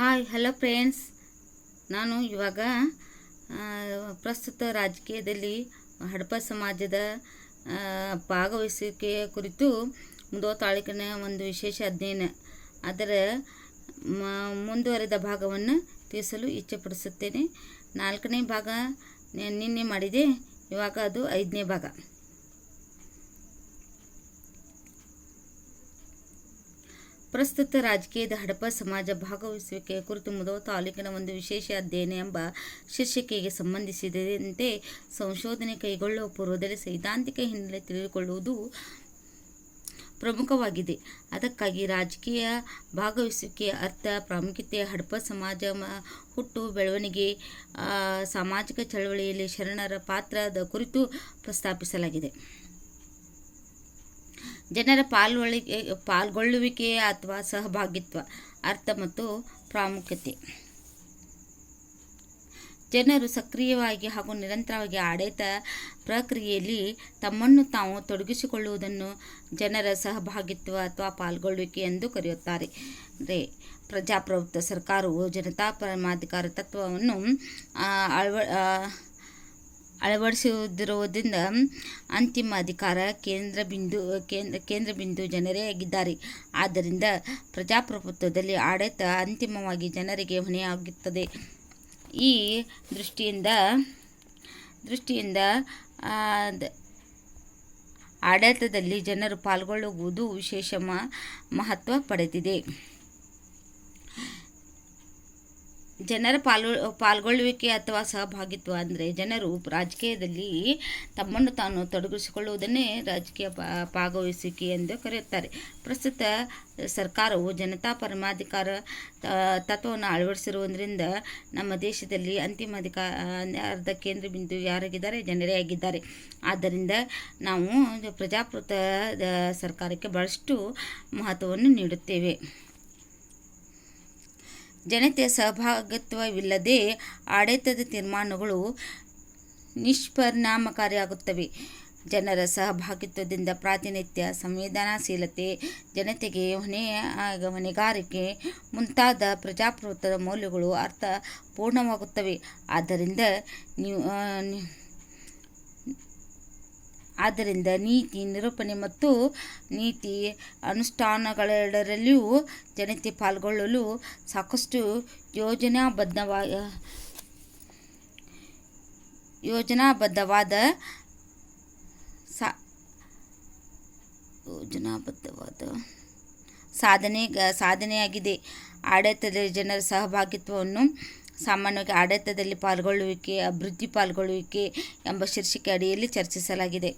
Hi hello friends ನಾನು ಇವಾಗ ಪ್ರಸ್ತುತ ರಾಜಕೀಯದಲ್ಲಿ ಹಡಪ ಸಮಾಜದ ಭಾಗವಹಿಸುವಿಕೆಯ ಕುರಿತು ಮುಂದೋ ತಾಲೂಕಿನ ಒಂದು ವಿಶೇಷ ಅಧ್ಯಯನ. ಅದರ ಮುಂದುವರೆದ ಭಾಗವನ್ನು ತಿಳಿಸಲು ಇಚ್ಛೆಪಡಿಸುತ್ತೇನೆ. ನಾಲ್ಕನೇ ಭಾಗ ನಿನ್ನೆ ಮಾಡಿದೆ. ಇವಾಗ ಅದು ಐದನೇ ಭಾಗ. ಪ್ರಸ್ತುತ ರಾಜಕೀಯದ ಹಡಪ ಸಮಾಜ ಭಾಗವಹಿಸುವಿಕೆ ಕುರಿತು ಮುದೋ ತಾಲೂಕಿನ ಒಂದು ವಿಶೇಷ ಅಧ್ಯಯನ ಎಂಬ ಶೀರ್ಷಿಕೆಗೆ ಸಂಬಂಧಿಸಿದಂತೆ ಸಂಶೋಧನೆ ಕೈಗೊಳ್ಳುವ ಪೂರ್ವದಲ್ಲಿ ಸೈದ್ಧಾಂತಿಕ ಹಿನ್ನೆಲೆ ತಿಳಿದುಕೊಳ್ಳುವುದು ಪ್ರಮುಖವಾಗಿದೆ. ಅದಕ್ಕಾಗಿ ರಾಜಕೀಯ ಭಾಗವಹಿಸುವಿಕೆಯ ಅರ್ಥ ಪ್ರಾಮುಖ್ಯತೆ ಹಡಪ ಸಮಾಜ ಹುಟ್ಟು ಬೆಳವಣಿಗೆ ಸಾಮಾಜಿಕ ಚಳವಳಿಯಲ್ಲಿ ಶರಣರ ಪಾತ್ರದ ಕುರಿತು ಪ್ರಸ್ತಾಪಿಸಲಾಗಿದೆ. ಜನರ ಪಾಲ್ಗೊಳ್ಳಿಕೆ ಪಾಲ್ಗೊಳ್ಳುವಿಕೆ ಅಥವಾ ಸಹಭಾಗಿತ್ವ, ಅರ್ಥ ಮತ್ತು ಪ್ರಾಮುಖ್ಯತೆ. ಜನರು ಸಕ್ರಿಯವಾಗಿ ಹಾಗೂ ನಿರಂತರವಾಗಿ ಆಡಳಿತ ಪ್ರಕ್ರಿಯೆಯಲ್ಲಿ ತಮ್ಮನ್ನು ತಾವು ತೊಡಗಿಸಿಕೊಳ್ಳುವುದನ್ನು ಜನರ ಸಹಭಾಗಿತ್ವ ಅಥವಾ ಪಾಲ್ಗೊಳ್ಳುವಿಕೆ ಎಂದು ಕರೆಯುತ್ತಾರೆ. ಅಂದರೆ ಪ್ರಜಾಪ್ರಭುತ್ವ, ಸರ್ಕಾರವು ಜನತಾ ಪರಮಾಧಿಕಾರ ತತ್ವವನ್ನು ಅಳವ ಆ, ಅಳವಡಿಸುವುದಿರುವುದರಿಂದ ಅಂತಿಮ ಅಧಿಕಾರ ಕೇಂದ್ರ ಬಿಂದು ಕೇಂದ್ರ ಬಿಂದು ಜನರೇ ಆಗಿದ್ದಾರೆ. ಆದ್ದರಿಂದ ಪ್ರಜಾಪ್ರಭುತ್ವದಲ್ಲಿ ಆಡಳಿತ ಅಂತಿಮವಾಗಿ ಜನರಿಗೆ ಹೊಣೆಯಾಗುತ್ತದೆ. ಈ ದೃಷ್ಟಿಯಿಂದ ದೃಷ್ಟಿಯಿಂದ ಆಡಳಿತದಲ್ಲಿ ಜನರು ಪಾಲ್ಗೊಳ್ಳುವುದು ವಿಶೇಷ ಮಹತ್ವ ಪಡೆದಿದೆ. ಜನರ ಪಾಲು, ಪಾಲ್ಗೊಳ್ಳುವಿಕೆ ಅಥವಾ ಸಹಭಾಗಿತ್ವ ಅಂದರೆ ಜನರು ರಾಜಕೀಯದಲ್ಲಿ ತಮ್ಮನ್ನು ತಾನು ತೊಡಗಿಸಿಕೊಳ್ಳುವುದನ್ನೇ ರಾಜಕೀಯ ಭಾಗವಹಿಸುವಿಕೆ ಎಂದು ಕರೆಯುತ್ತಾರೆ. ಪ್ರಸ್ತುತ ಸರ್ಕಾರವು ಜನತಾ ಪರಮಾಧಿಕಾರ ತತ್ವವನ್ನು ಅಳವಡಿಸಿರುವುದರಿಂದ ನಮ್ಮ ದೇಶದಲ್ಲಿ ಅಂತಿಮ ಅಧಿಕಾರದ ಕೇಂದ್ರ ಬಿಂದು ಯಾರಾಗಿದ್ದಾರೆ? ಜನರೇ ಆಗಿದ್ದಾರೆ. ಆದ್ದರಿಂದ ನಾವು ಪ್ರಜಾಪ್ರಭುತ್ವ ಸರ್ಕಾರಕ್ಕೆ ಭಾಳಷ್ಟು ಮಹತ್ವವನ್ನು ನೀಡುತ್ತೇವೆ. ಜನತೆಯ ಸಹಭಾಗಿತ್ವವಿಲ್ಲದೆ ಆಡಳಿತದ ತೀರ್ಮಾನಗಳು ನಿಷ್ಪರಿಣಾಮಕಾರಿಯಾಗುತ್ತವೆ. ಜನರ ಸಹಭಾಗಿತ್ವದಿಂದ ಪ್ರಾತಿನಿಧ್ಯ, ಸಂವೇದನಾಶೀಲತೆ, ಜನತೆಗೆ ಹೊಣೆ ಹೊಣೆಗಾರಿಕೆ ಮುಂತಾದ ಪ್ರಜಾಪ್ರಭುತ್ವದ ಮೌಲ್ಯಗಳು ಅರ್ಥ ಪೂರ್ಣವಾಗುತ್ತವೆ ಆದ್ದರಿಂದ ನೀವು ಆದ್ದರಿಂದ ನೀತಿ, ನಿರೂಪಣೆ ಮತ್ತು ನೀತಿ ಅನುಷ್ಠಾನಗಳೆರಡರಲ್ಲಿಯೂ ಜನತೆ ಪಾಲ್ಗೊಳ್ಳಲು ಸಾಕಷ್ಟು ಯೋಜನಾಬದ್ಧವ, ಯೋಜನಾಬದ್ಧವಾದ ಸಾ, ಯೋಜನಾಬದ್ಧವಾದ ಸಾಧನೆ ಸಾಧನೆಯಾಗಿದೆ. ಆಡಳಿತದ ಜನರ ಸಹಭಾಗಿತ್ವವನ್ನು ಸಾಮಾನ್ಯವಾಗಿ ಆಡಳಿತದಲ್ಲಿ ಪಾಲ್ಗೊಳ್ಳುವಿಕೆ, ಅಭಿವೃದ್ಧಿ ಪಾಲ್ಗೊಳ್ಳುವಿಕೆ ಎಂಬ ಶೀರ್ಷಿಕೆ ಅಡಿಯಲ್ಲಿ ಚರ್ಚಿಸಲಾಗಿದೆ.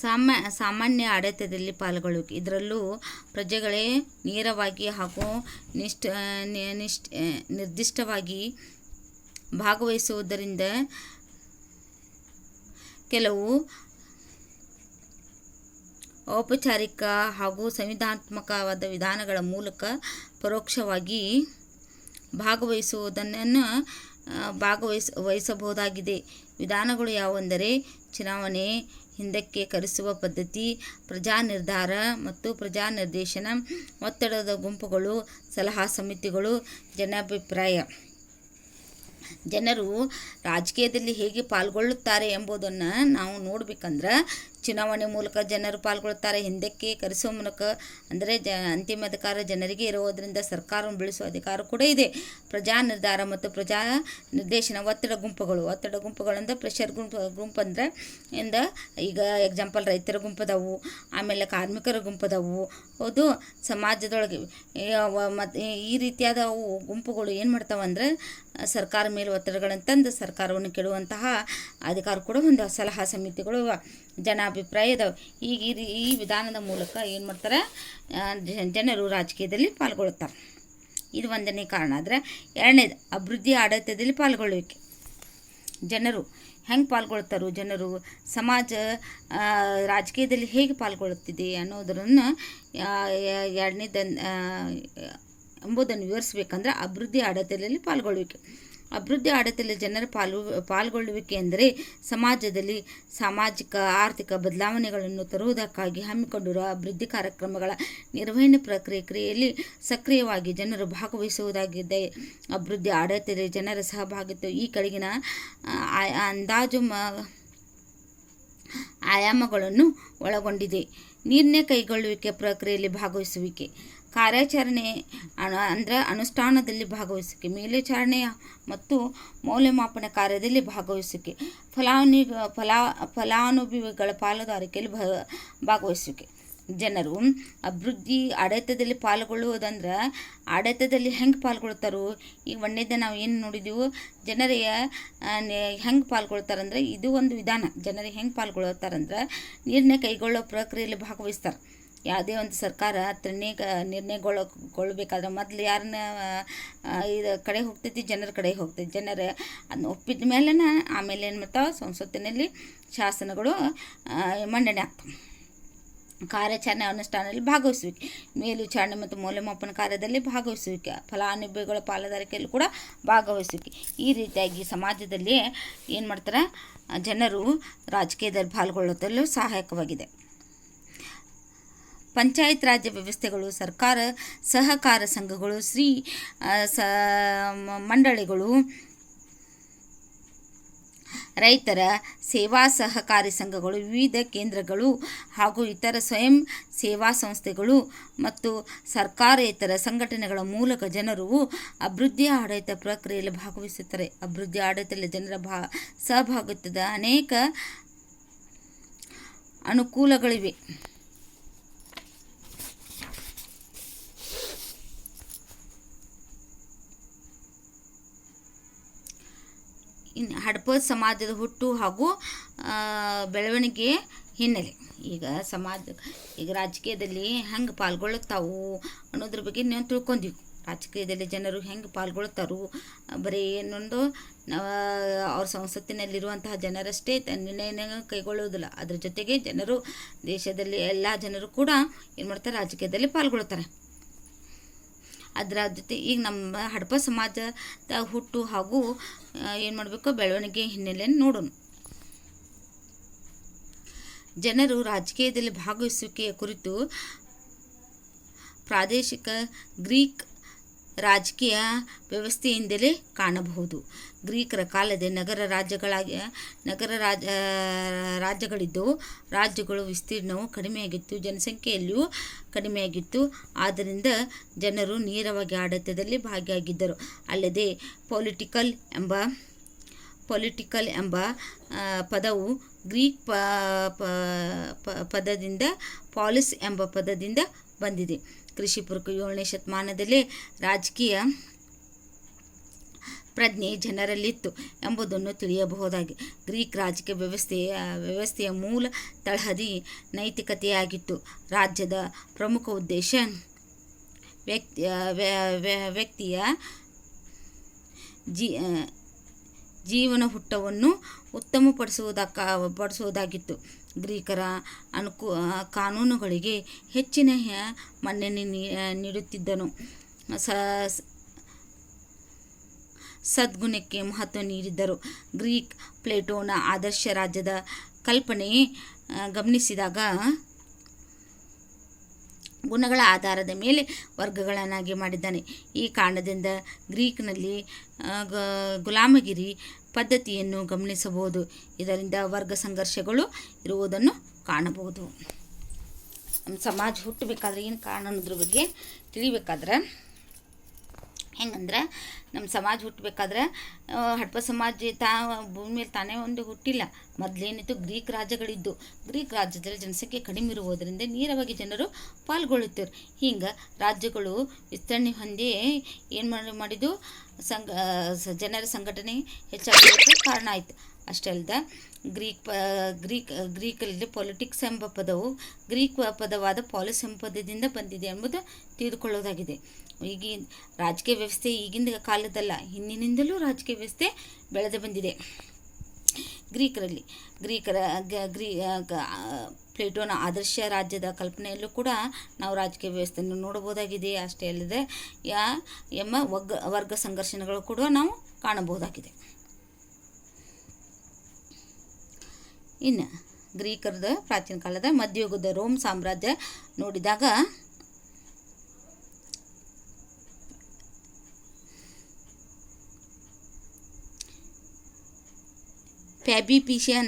ಸಾಮಾ, ಸಾಮಾನ್ಯ ಆಡಳಿತದಲ್ಲಿ ಪಾಲ್ಗೊಳ್ಳುವಿಕೆ ಇದರಲ್ಲೂ ಪ್ರಜೆಗಳೇ ನೇರವಾಗಿ ಹಾಗೂ ನಿಷ್ಠ ನಿಷ್ಠ, ನಿರ್ದಿಷ್ಟವಾಗಿ ಭಾಗವಹಿಸುವುದರಿಂದ ಕೆಲವು ಔಪಚಾರಿಕ ಹಾಗೂ ಸಂವಿಧಾನಾತ್ಮಕವಾದ ವಿಧಾನಗಳ ಮೂಲಕ ಪರೋಕ್ಷವಾಗಿ ಭಾಗವಹಿಸುವುದನ್ನು ಭಾಗವಹಿಸ, ವಹಿಸಬಹುದಾಗಿದೆ. ವಿಧಾನಗಳು ಯಾವೆಂದರೆ ಚುನಾವಣೆ, ಹಿಂದಕ್ಕೆ ಕರೆಸುವ ಪದ್ಧತಿ, ಪ್ರಜಾ ನಿರ್ಧಾರ ಮತ್ತು ಪ್ರಜಾ ನಿರ್ದೇಶನ, ಒತ್ತಡದ ಗುಂಪುಗಳು, ಸಲಹಾ ಸಮಿತಿಗಳು, ಜನಾಭಿಪ್ರಾಯ. ಜನರು ರಾಜಕೀಯದಲ್ಲಿ ಹೇಗೆ ಪಾಲ್ಗೊಳ್ಳುತ್ತಾರೆ ಎಂಬುದನ್ನು ನಾವು ನೋಡಬೇಕಂದ್ರೆ ಚುನಾವಣೆ ಮೂಲಕ ಜನರು ಪಾಲ್ಗೊಳ್ತಾರೆ ಹಿಂದಕ್ಕೆ ಕರೆಸುವ ಮೂಲಕ ಅಂದರೆ ಜ, ಅಂತಿಮ ಅಧಿಕಾರ ಜನರಿಗೆ ಇರುವುದರಿಂದ ಸರ್ಕಾರವನ್ನು ಬೆಳೆಸುವ ಅಧಿಕಾರ ಕೂಡ ಇದೆ. ಪ್ರಜಾ ನಿರ್ಧಾರ ಮತ್ತು ಪ್ರಜಾ ನಿರ್ದೇಶನ ಒತ್ತಡ ಗುಂಪುಗಳು. ಒತ್ತಡ ಗುಂಪುಗಳಂದ್ರೆ ಪ್ರೆಷರ್ ಗುಂಪು ಗುಂಪು ಅಂದರೆ ಇಂದ ಈಗ ಎಕ್ಸಾಂಪಲ್ ರೈತರ ಗುಂಪದವು, ಆಮೇಲೆ ಕಾರ್ಮಿಕರ ಗುಂಪದವು ಹೌದು ಸಮಾಜದೊಳಗೆ ಮತ್ತು ಈ ರೀತಿಯಾದ ಗುಂಪುಗಳು ಏನು ಮಾಡ್ತಾವಂದ್ರೆ ಸರ್ಕಾರ ಮೇಲೆ ಒತ್ತಡಗಳನ್ನು ತಂದು ಸರ್ಕಾರವನ್ನು ಕೆಡುವಂತಹ ಅಧಿಕಾರ ಕೂಡ ಒಂದು ಸಲಹಾ ಸಮಿತಿಗಳು ಇವ. ಜನಾಭಿಪ್ರಾಯ ಇದಾವೆ ಈಗ ಈ ವಿಧಾನದ ಮೂಲಕ ಏನು ಮಾಡ್ತಾರೆ ಜನರು ರಾಜಕೀಯದಲ್ಲಿ ಪಾಲ್ಗೊಳ್ಳುತ್ತಾರೆ. ಇದು ಒಂದನೇ ಕಾರಣ. ಆದರೆ ಎರಡನೇದು ಅಭಿವೃದ್ಧಿ ಆಡಳಿತದಲ್ಲಿ ಪಾಲ್ಗೊಳ್ಳುವಿಕೆ. ಜನರು ಹೆಂಗೆ ಪಾಲ್ಗೊಳ್ತಾರೋ, ಜನರು ಸಮಾಜ ರಾಜಕೀಯದಲ್ಲಿ ಹೇಗೆ ಪಾಲ್ಗೊಳ್ಳುತ್ತಿದೆ ಅನ್ನೋದನ್ನು ಎರಡನೇದನ್ನು ಎಂಬುದನ್ನು ವಿವರಿಸ್ಬೇಕಂದ್ರೆ ಅಭಿವೃದ್ಧಿ ಆಡಳಿತದಲ್ಲಿ ಪಾಲ್ಗೊಳ್ಳುವಿಕೆ. ಅಭಿವೃದ್ಧಿ ಆಡಳಿತದಲ್ಲಿ ಜನರ ಪಾಲು, ಪಾಲ್ಗೊಳ್ಳುವಿಕೆ ಎಂದರೆ ಸಮಾಜದಲ್ಲಿ ಸಾಮಾಜಿಕ, ಆರ್ಥಿಕ ಬದಲಾವಣೆಗಳನ್ನು ತರುವುದಕ್ಕಾಗಿ ಹಮ್ಮಿಕೊಂಡಿರುವ ಅಭಿವೃದ್ಧಿ ಕಾರ್ಯಕ್ರಮಗಳ ನಿರ್ವಹಣೆ ಪ್ರಕ್ರಿಯೆ ಕ್ರಿಯೆಯಲ್ಲಿ ಸಕ್ರಿಯವಾಗಿ ಜನರು ಭಾಗವಹಿಸುವುದಾಗಿದೆ. ಅಭಿವೃದ್ಧಿ ಆಡಳಿತದಲ್ಲಿ ಜನರ ಸಹಭಾಗಿತ್ವ ಈ ಕೆಳಗಿನ ಅಂದಾಜು ಮ, ಆಯಾಮಗಳನ್ನು ಒಳಗೊಂಡಿದೆ. ನಿರ್ಣಯ ಕೈಗೊಳ್ಳುವಿಕೆ ಪ್ರಕ್ರಿಯೆಯಲ್ಲಿ ಭಾಗವಹಿಸುವಿಕೆ. ಕಾರ್ಯಾಚರಣೆ ಅಂದರೆ ಅನುಷ್ಠಾನದಲ್ಲಿ ಭಾಗವಹಿಸುವಿಕೆ ಮೇಲ್ವಿಚಾರಣೆ ಮತ್ತು ಮೌಲ್ಯಮಾಪನ ಕಾರ್ಯದಲ್ಲಿ ಭಾಗವಹಿಸುವಿಕೆ ಫಲಾನು ಫಲಾ, ಫಲಾನುಭವಿಗಳ ಪಾಲುದಾರಿಕೆಯಲ್ಲಿ ಭಾಗವಹಿಸುವಿಕೆ. ಜನರು ಅಭಿವೃದ್ಧಿ, ಆಡಳಿತದಲ್ಲಿ ಪಾಲ್ಗೊಳ್ಳುವುದಂದ್ರೆ ಆಡಳಿತದಲ್ಲಿ ಹೆಂಗೆ ಪಾಲ್ಗೊಳ್ತಾರೋ ಈಗ ಒಂದೇದ ನಾವು ಏನು ನೋಡಿದೆವು ಜನರಿಗೆ ಹೆಂಗೆ ಪಾಲ್ಗೊಳ್ತಾರಂದ್ರೆ ಇದು ಒಂದು ವಿಧಾನ. ಜನರಿಗೆ ಹೆಂಗೆ ಪಾಲ್ಗೊಳ್ತಾರಂದ್ರೆ ನಿರ್ಣಯ ಕೈಗೊಳ್ಳೋ ಪ್ರಕ್ರಿಯೆಯಲ್ಲಿ ಭಾಗವಹಿಸ್ತಾರೆ. ಯಾವುದೇ ಒಂದು ಸರ್ಕಾರ ನಿರ್ಣಯ ನಿರ್ಣಯಗೊಳ್ಳಗೊಳ್ಬೇಕಾದ್ರೆ ಮೊದಲು ಯಾರನ್ನ ಇದು ಕಡೆ ಹೋಗ್ತೈತಿ ಜನರ ಕಡೆ ಹೋಗ್ತೈತಿ ಜನರ ಅದನ್ನ ಒಪ್ಪಿದ ಮೇಲೆ ಆಮೇಲೆ ಏನು ಮಾಡ್ತಾವೆ, ಸಂಸತ್ತಿನಲ್ಲಿ ಶಾಸನಗಳು ಮಂಡನೆ ಆಗ್ತವೆ. ಕಾರ್ಯಾಚರಣೆ ಅನುಷ್ಠಾನದಲ್ಲಿ ಭಾಗವಹಿಸುವಿಕೆ, ಮೇಲ್ವಿಚಾರಣೆ ಮತ್ತು ಮೌಲ್ಯಮಾಪನ ಕಾರ್ಯದಲ್ಲಿ ಭಾಗವಹಿಸುವಿಕೆ, ಫಲಾನುಭವಿಗಳ ಪಾಲುದಾರಿಕೆಯಲ್ಲಿ ಕೂಡ ಭಾಗವಹಿಸುವಿಕೆ. ಈ ರೀತಿಯಾಗಿ ಸಮಾಜದಲ್ಲಿ ಏನು ಮಾಡ್ತಾರೆ, ಜನರು ರಾಜಕೀಯದಲ್ಲಿ ಪಾಲ್ಗೊಳ್ಳುತ್ತಲೂ ಸಹಾಯಕವಾಗಿದೆ. ಪಂಚಾಯತ್ ರಾಜ್ಯ ವ್ಯವಸ್ಥೆಗಳು, ಸರ್ಕಾರ, ಸಹಕಾರ ಸಂಘಗಳು, ಶ್ರೀ ಮಂಡಳಿಗಳು, ರೈತರ ಸೇವಾ ಸಹಕಾರಿ ಸಂಘಗಳು, ವಿವಿಧ ಕೇಂದ್ರಗಳು ಹಾಗೂ ಇತರ ಸ್ವಯಂ ಸೇವಾ ಸಂಸ್ಥೆಗಳು ಮತ್ತು ಸರ್ಕಾರೇತರ ಸಂಘಟನೆಗಳ ಮೂಲಕ ಜನರು ಅಭಿವೃದ್ಧಿ ಆಡಳಿತ ಪ್ರಕ್ರಿಯೆಯಲ್ಲಿ ಭಾಗವಹಿಸುತ್ತಾರೆ. ಅಭಿವೃದ್ಧಿ ಆಡಳಿತದಲ್ಲಿ ಜನರ ಭಾ, ಸಹಭಾಗಿತ್ವದ ಅನೇಕ ಅನುಕೂಲಗಳಿವೆ. ಹಡಪ ಸಮಾಜದ ಹುಟ್ಟು ಹಾಗೂ ಬೆಳವಣಿಗೆ ಹಿನ್ನೆಲೆ. ಈಗ ಸಮಾಜ, ಈಗ ರಾಜಕೀಯದಲ್ಲಿ ಹೆಂಗೆ ಪಾಲ್ಗೊಳ್ಳುತ್ತಾವು ಅನ್ನೋದ್ರ ಬಗ್ಗೆ ನೀವು ತಿಳ್ಕೊಂಡಿವಿ. ರಾಜಕೀಯದಲ್ಲಿ ಜನರು ಹೆಂಗೆ ಪಾಲ್ಗೊಳ್ತಾರೋ ಬರೀ ಏನೊಂದು ಅವ್ರ ಸಂಸತ್ತಿನಲ್ಲಿರುವಂತಹ ಜನರಷ್ಟೇ ನಿರ್ಣಯನ ಕೈಗೊಳ್ಳುವುದಿಲ್ಲ. ಅದ್ರ ಜೊತೆಗೆ ಜನರು ದೇಶದಲ್ಲಿ ಎಲ್ಲ ಜನರು ಕೂಡ ಏನು ಮಾಡ್ತಾರೆ, ರಾಜಕೀಯದಲ್ಲಿ ಪಾಲ್ಗೊಳ್ತಾರೆ. ಅದರ ಜೊತೆ ಈಗ ನಮ್ಮ ಹಡಪ ಸಮಾಜದ ಹುಟ್ಟು ಹಾಗೂ ಏನು ಮಾಡಬೇಕು, ಬೆಳವಣಿಗೆ ಹಿನ್ನೆಲೆಯನ್ನು ನೋಡೋಣ. ಜನರು ರಾಜಕೀಯದಲ್ಲಿ ಭಾಗವಹಿಸುವಿಕೆಯ ಕುರಿತು ಪ್ರಾದೇಶಿಕ ಗ್ರೀಕ್ ರಾಜಕೀಯ ವ್ಯವಸ್ಥೆಯಿಂದಲೇ ಕಾಣಬಹುದು. ಗ್ರೀಕರ ಕಾಲದ ನಗರ ರಾಜ್ಯಗಳಾಗಿ, ನಗರ ರಾಜ ರಾಜ್ಯಗಳಿದ್ದವು. ರಾಜ್ಯಗಳು ವಿಸ್ತೀರ್ಣವು ಕಡಿಮೆಯಾಗಿತ್ತು, ಜನಸಂಖ್ಯೆಯಲ್ಲಿಯೂ ಕಡಿಮೆಯಾಗಿತ್ತು. ಆದ್ದರಿಂದ ಜನರು ನೇರವಾಗಿ ಆಡಳಿತದಲ್ಲಿ ಭಾಗಿಯಾಗಿದ್ದರು. ಅಲ್ಲದೆ ಪೊಲಿಟಿಕಲ್ ಎಂಬ ಪೊಲಿಟಿಕಲ್ ಎಂಬ ಪದವು ಗ್ರೀಕ್ ಪದದಿಂದ, ಪಾಲಿಸ್ ಎಂಬ ಪದದಿಂದ ಬಂದಿದೆ. ಕೃಷಿ ಪುರುಕು ಏಳನೇ ಶತಮಾನದಲ್ಲಿ ರಾಜಕೀಯ ಪ್ರಜ್ಞೆ ಜನರಲ್ಲಿತ್ತು ಎಂಬುದನ್ನು ತಿಳಿಯಬಹುದಾಗಿ. ಗ್ರೀಕ್ ರಾಜಕೀಯ ವ್ಯವಸ್ಥೆಯ ವ್ಯವಸ್ಥೆಯ ಮೂಲ ತಳಹದಿ ನೈತಿಕತೆಯಾಗಿತ್ತು. ರಾಜ್ಯದ ಪ್ರಮುಖ ಉದ್ದೇಶ ವ್ಯಕ್ತಿ ವ್ಯ- ವ್ಯ- ವ್ಯಕ್ತಿಯ ಜೀ ಜೀವನ ಹುಟ್ಟವನ್ನು ಉತ್ತಮಪಡಿಸುವುದಕ್ಕ, ಪಡಿಸುವುದಾಗಿತ್ತು. ಗ್ರೀಕರ ಅನುಕು ಕಾನೂನುಗಳಿಗೆ ಹೆಚ್ಚಿನ ಮನ್ನಣೆ ನೀಡುತ್ತಿದ್ದನು. ಸ ಸದ್ಗುಣಕ್ಕೆ ಮಹತ್ವ ನೀಡಿದ್ದರು. ಗ್ರೀಕ್ ಪ್ಲೇಟೋನ ಆದರ್ಶ ರಾಜ್ಯದ ಕಲ್ಪನೆ ಗಮನಿಸಿದಾಗ, ಗುಣಗಳ ಆಧಾರದ ಮೇಲೆ ವರ್ಗಗಳನ್ನಾಗಿ ಮಾಡಿದ್ದಾನೆ. ಈ ಕಾರಣದಿಂದ ಗ್ರೀಕ್ನಲ್ಲಿ ಗುಲಾಮಗಿರಿ ಪದ್ಧತಿಯನ್ನು ಗಮನಿಸಬಹುದು. ಇದರಿಂದ ವರ್ಗ ಸಂಘರ್ಷಗಳು ಇರುವುದನ್ನು ಕಾಣಬಹುದು. ನಮ್ಮ ಸಮಾಜ ಹುಟ್ಟಬೇಕಾದ್ರೆ ಏನು ಕಾರಣ ಅನ್ನೋದ್ರ ಬಗ್ಗೆ ತಿಳಿಬೇಕಾದ್ರೆ ಹೆಂಗಂದ್ರೆ ನಮ್ಮ ಸಮಾಜ ಹುಟ್ಟಬೇಕಾದ್ರೆ ಹಡ್ಪ ಸಮಾಜ ತಾ, ಭೂಮಿ ತಾನೇ ಒಂದು ಹುಟ್ಟಿಲ್ಲ. ಮೊದಲೇನಿತ್ತು ಗ್ರೀಕ್ ರಾಜ್ಯಗಳಿದ್ದು. ಗ್ರೀಕ್ ರಾಜ್ಯದಲ್ಲಿ ಜನಸಂಖ್ಯೆ ಕಡಿಮೆ ಇರುವುದರಿಂದ ನೇರವಾಗಿ ಜನರು ಪಾಲ್ಗೊಳ್ಳುತ್ತಾರೆ. ಹಿಂಗೆ ರಾಜ್ಯಗಳು ವಿಸ್ತರಣೆ ಹೊಂದಿ ಏನು ಮಾಡಿ, ಮಾಡಿದ್ದು, ಸಂಘ ಜನರ ಸಂಘಟನೆ ಹೆಚ್ಚಾಗಿರೋದಕ್ಕೆ ಕಾರಣ ಆಯಿತು. ಅಷ್ಟೇ ಅಲ್ಲದೆ ಗ್ರೀಕ್ ಪ, ಗ್ರೀಕ್, ಗ್ರೀಕಲ್ಲಿ ಪೊಲಿಟಿಕ್ಸ್ ಎಂಬ ಪದವು ಗ್ರೀಕ್ ಪದವಾದ ಪಾಲಿಸ್ ಎಂಬ ಪದದಿಂದ ಬಂದಿದೆ ಎಂಬುದು ತಿಳಿದುಕೊಳ್ಳೋದಾಗಿದೆ. ಈಗಿನ, ರಾಜಕೀಯ ವ್ಯವಸ್ಥೆ ಈಗಿನ ಕಾಲದಲ್ಲ, ಹಿಂದಿನಿಂದಲೂ ರಾಜಕೀಯ ವ್ಯವಸ್ಥೆ ಬೆಳೆದು ಬಂದಿದೆ. ಗ್ರೀಕರಲ್ಲಿ, ಗ್ರೀಕರ ಗ್ರೀ ಪ್ಲೇಟೋನ ಆದರ್ಶ ರಾಜ್ಯದ ಕಲ್ಪನೆಯಲ್ಲೂ ಕೂಡ ನಾವು ರಾಜಕೀಯ ವ್ಯವಸ್ಥೆಯನ್ನು ನೋಡಬಹುದಾಗಿದೆ. ಅಷ್ಟೇ ಅಲ್ಲದೆ, ಯಾ ಎಂಬ ವರ್ಗ ವರ್ಗ ಸಂಘರ್ಷಣೆಗಳು ಕೂಡ ನಾವು ಕಾಣಬಹುದಾಗಿದೆ. ಇನ್ನು, ಗ್ರೀಕರದ ಪ್ರಾಚೀನ ಕಾಲದ ಮಧ್ಯಯುಗದ ರೋಮ್ ಸಾಮ್ರಾಜ್ಯ ನೋಡಿದಾಗ फैबीपिशियन